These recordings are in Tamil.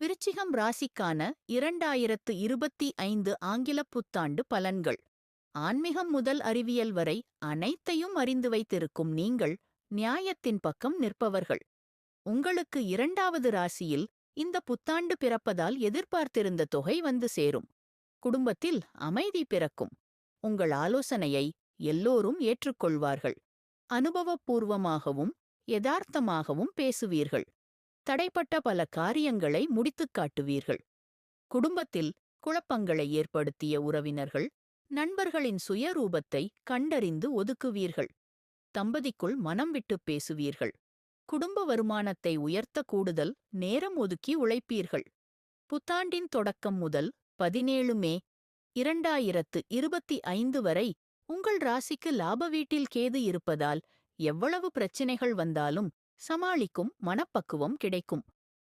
விருச்சிகம் ராசிக்கான இரண்டாயிரத்து இருபத்தி ஐந்து ஆங்கிலப் புத்தாண்டு பலன்கள். ஆன்மீகம் முதல் அறிவியல் வரை அனைத்தையும் அறிந்து வைத்திருக்கும் நீங்கள் நியாயத்தின் பக்கம் நிற்பவர்கள். உங்களுக்கு இரண்டாவது ராசியில் இந்த புத்தாண்டு பிறப்பதால் எதிர்பார்த்திருந்த தொகை வந்து சேரும். குடும்பத்தில் அமைதி பிறக்கும். உங்கள் ஆலோசனையை எல்லோரும் ஏற்றுக்கொள்வார்கள். அனுபவபூர்வமாகவும் யதார்த்தமாகவும் பேசுவீர்கள். தடைப்பட்ட பல காரியங்களை முடித்துக் காட்டுவீர்கள். குடும்பத்தில் குழப்பங்களை ஏற்படுத்திய உறவினர்கள் நண்பர்களின் சுயரூபத்தை கண்டறிந்து ஒதுக்குவீர்கள். தம்பதிக்குள் மனம் விட்டுப் பேசுவீர்கள். குடும்ப வருமானத்தை உயர்த்த கூடுதல் நேரம் ஒதுக்கி உழைப்பீர்கள். புத்தாண்டின் தொடக்கம் முதல் பதினேழு மே இரண்டாயிரத்து இருபத்தி ஐந்து வரை உங்கள் ராசிக்கு லாப வீட்டில் கேது இருப்பதால் எவ்வளவு பிரச்சினைகள் வந்தாலும் சமாளிக்கும் மனப்பக்குவம் கிடைக்கும்.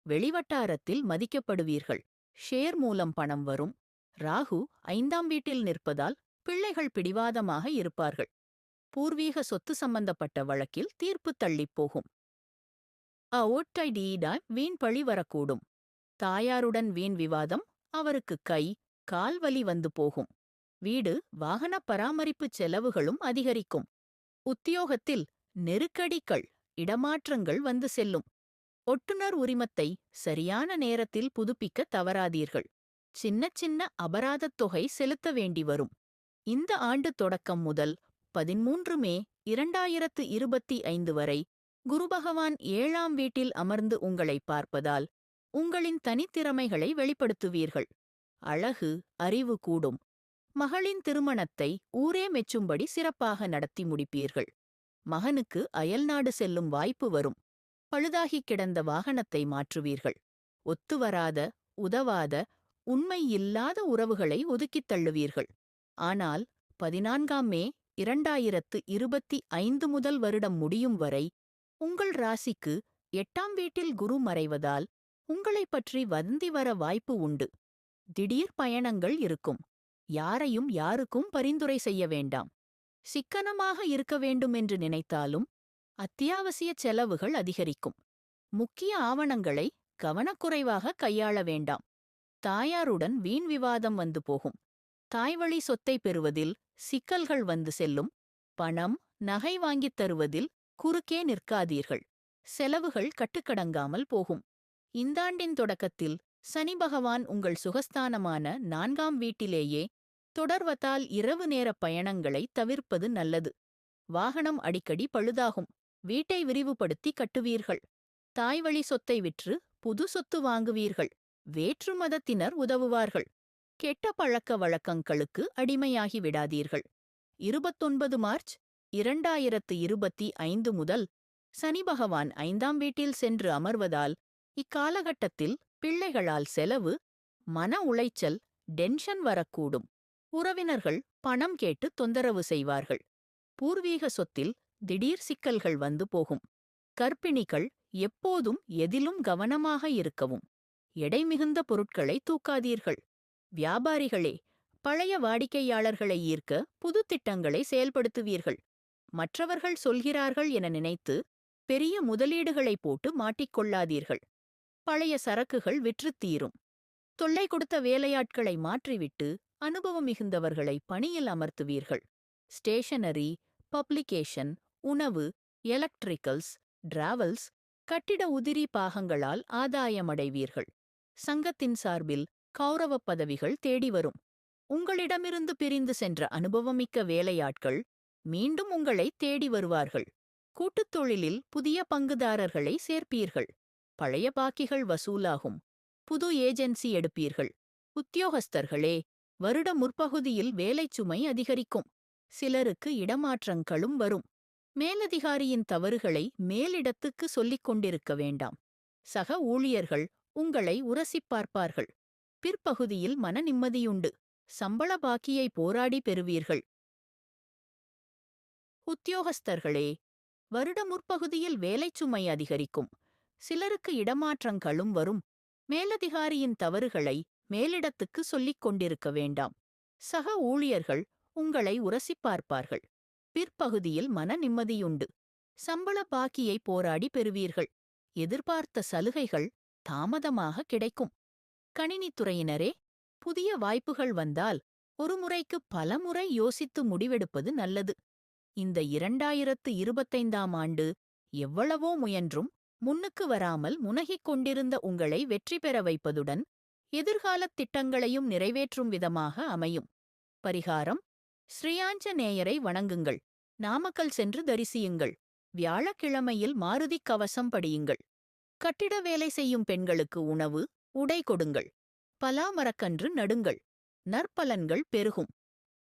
வெளிவட்டாரத்தில் மதிக்கப்படுவீர்கள். ஷேர் மூலம் பணம் வரும். ராகு ஐந்தாம் வீட்டில் நிற்பதால் பிள்ளைகள் பிடிவாதமாக இருப்பார்கள். பூர்வீக சொத்து சம்பந்தப்பட்ட வழக்கில் தீர்ப்பு தள்ளிப் போகும். அ ஓட்டைடீடாய் வீண் பழி வரக்கூடும். தாயாருடன் வீண் விவாதம் அவருக்கு கை கால் வலி வந்து போகும். வீடு வாகன பராமரிப்பு செலவுகளும் அதிகரிக்கும். உத்தியோகத்தில் நெருக்கடிகள் இடமாற்றங்கள் வந்து செல்லும். ஒட்டுநர் உரிமத்தை சரியான நேரத்தில் புதுப்பிக்க தவறாதீர்கள். சின்ன சின்ன அபராதத் தொகை செலுத்த வேண்டி வரும். இந்த ஆண்டு தொடக்கம் முதல் பதிமூன்று மே இரண்டாயிரத்து இருபத்தி ஐந்து வரை குரு பகவான் ஏழாம் வீட்டில் அமர்ந்து உங்களை பார்ப்பதால் உங்களின் தனித்திறமைகளை வெளிப்படுத்துவீர்கள். அழகு அறிவு கூடும். மகளின் திருமணத்தை ஊரே மெச்சும்படி சிறப்பாக நடத்தி முடிப்பீர்கள். மகனுக்கு அயல்நாடு செல்லும் வாய்ப்பு வரும். பழுதாகிக் கிடந்த வாகனத்தை மாற்றுவீர்கள். ஒத்துவராத உதவாத உண்மை இல்லாத உறவுகளை ஒதுக்கித் தள்ளுவீர்கள். ஆனால் பதினான்காம் மே இரண்டாயிரத்து இருபத்தி ஐந்து முதல் வருடம் முடியும் வரை உங்கள் ராசிக்கு எட்டாம் வீட்டில் குரு மறைவதால் உங்களைப் பற்றி வந்தி வர வாய்ப்பு உண்டு. திடீர் பயணங்கள் இருக்கும். யாரையும் யாருக்கும் பரிந்துரை செய்ய வேண்டாம். சிக்கனமாக இருக்க வேண்டுமென்று நினைத்தாலும் அத்தியாவசிய செலவுகள் அதிகரிக்கும். முக்கிய ஆவணங்களை கவனக்குறைவாக கையாள வேண்டாம். தாயாருடன் வீண் விவாதம் வந்து போகும். தாய்வழி சொத்தை பெறுவதில் சிக்கல்கள் வந்து செல்லும். பணம் நகை வாங்கித் தருவதில் குறுக்கே நிற்காதீர்கள். செலவுகள் கட்டுக்கடங்காமல் போகும். இந்தாண்டின் தொடக்கத்தில் சனி பகவான் உங்கள் சுகஸ்தானமான நான்காம் வீட்டிலேயே தொடர்வதால் இரவு நேர பயணங்களை தவிர்ப்பது நல்லது. வாகனம் அடிக்கடி பழுதாகும். வீட்டை விரிவுபடுத்தி கட்டுவீர்கள். தாய்வழி சொத்தை விற்று புது சொத்து வாங்குவீர்கள். வேற்று மதத்தினர் உதவுவார்கள். கெட்ட பழக்க வழக்கங்களுக்கு அடிமையாகி விடாதீர்கள். இருபத்தொன்பது மார்ச் இரண்டாயிரத்து இருபத்தி ஐந்து முதல் சனி பகவான் ஐந்தாம் வீட்டில் சென்று அமர்வதால் இக்காலகட்டத்தில் பிள்ளைகளால் செலவு மன உளைச்சல் டென்ஷன் வரக்கூடும். உறவினர்கள் பணம் கேட்டு தொந்தரவு செய்வார்கள். பூர்வீக சொத்தில் திடீர் சிக்கல்கள் வந்து போகும். கர்ப்பிணிகள் எப்போதும் எதிலும் கவனமாக இருக்கவும். எடை மிகுந்த பொருட்களை தூக்காதீர்கள். வியாபாரிகளே பழைய வாடிக்கையாளர்களை ஈர்க்க புது திட்டங்களை செயல்படுத்துவீர்கள். மற்றவர்கள் சொல்கிறார்கள் என நினைத்து பெரிய முதலீடுகளை போட்டு மாட்டிக்கொள்ளாதீர்கள். பழைய சரக்குகள் விற்றுத் தீரும். தொல்லை கொடுத்த வேலையாட்களை மாற்றிவிட்டு அனுபவம் மிகுந்தவர்களை பணியில் அமர்த்துவீர்கள். ஸ்டேஷனரி பப்ளிகேஷன் உணவு எலக்ட்ரிக்கல்ஸ் டிராவல்ஸ் கட்டிட உதிரி பாகங்களால் ஆதாயமடைவீர்கள். சங்கத்தின் சார்பில் கௌரவப் பதவிகள் தேடி வரும். உங்களிடமிருந்து பிரிந்து சென்ற அனுபவமிக்க வேலையாட்கள் மீண்டும் உங்களை தேடி வருவார்கள். கூட்டுத் தொழிலில் புதிய பங்குதாரர்களை சேர்ப்பீர்கள். பழைய பாக்கிகள் வசூலாகும். புது ஏஜென்சி எடுப்பீர்கள். உத்தியோகஸ்தர்களே வருட முற்பகுதியில் வேலைச்சுமை அதிகரிக்கும். சிலருக்கு இடமாற்றங்களும் வரும். மேலதிகாரியின் தவறுகளை மேலிடத்துக்கு சொல்லிக் கொண்டிருக்க வேண்டாம். சக ஊழியர்கள் உங்களை உரசிப் பார்ப்பார்கள். பிற்பகுதியில் மன நிம்மதியுண்டு. சம்பள பாக்கியை போராடி பெறுவீர்கள். உத்தியோகஸ்தர்களே வருட முற்பகுதியில் வேலைச்சுமை அதிகரிக்கும். சிலருக்கு இடமாற்றங்களும் வரும். மேலதிகாரியின் தவறுகளை மேலிடத்துக்கு சொல்லிக் கொண்டிருக்க வேண்டாம். சக ஊழியர்கள் உங்களை உரசிப் பார்ப்பார்கள். பிற்பகுதியில் மன நிம்மதியுண்டு. சம்பள பாக்கியை போராடி பெறுவீர்கள். எதிர்பார்த்த சலுகைகள் தாமதமாக கிடைக்கும். கணினித்துறையினரே புதிய வாய்ப்புகள் வந்தால் ஒரு முறைக்கு பல முறை யோசித்து முடிவெடுப்பது நல்லது. இந்த இரண்டாயிரத்து இருபத்தைந்தாம் ஆண்டு எவ்வளவோ முயன்றும் முன்னுக்கு வராமல் முனகிக் கொண்டிருந்த உங்களை வெற்றி பெற வைப்பதுடன் எதிர்காலத் திட்டங்களையும் நிறைவேற்றும் விதமாக அமையும். பரிகாரம் ஸ்ரீயாஞ்சநேயரை வணங்குங்கள். நாமக்கல் சென்று தரிசியுங்கள். வியாழக்கிழமையில் மாருதிக் கவசம் படியுங்கள். கட்டிட வேலை செய்யும் பெண்களுக்கு உணவு உடை கொடுங்கள். பலாமரக்கன்று நடுங்கள். நற்பலன்கள் பெருகும்.